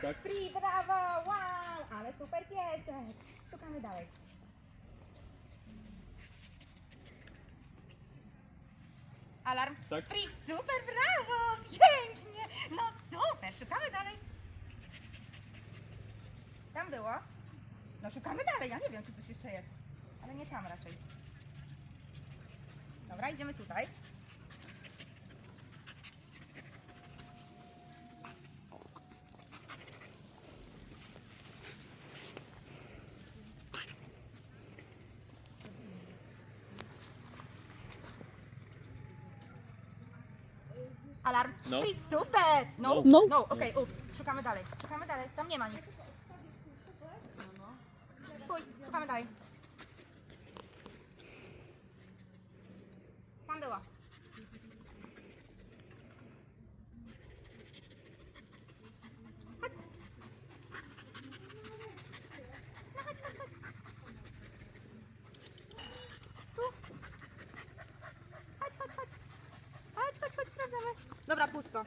Tak. Pri, brawo, wow, ale super piesek. Szukamy dalej. Alarm. Tak. Pri, super, brawo, pięknie. No super, szukamy dalej. Tam było. No szukamy dalej, ja nie wiem, czy coś jeszcze jest. Ale nie tam raczej. Dobra, idziemy tutaj. Alarm. No. Super. No, No. no, okej, ups. Szukamy dalej. Szukamy dalej. Tam nie ma nic. Stój, szukamy dalej. Tam była. Dobra, pusto.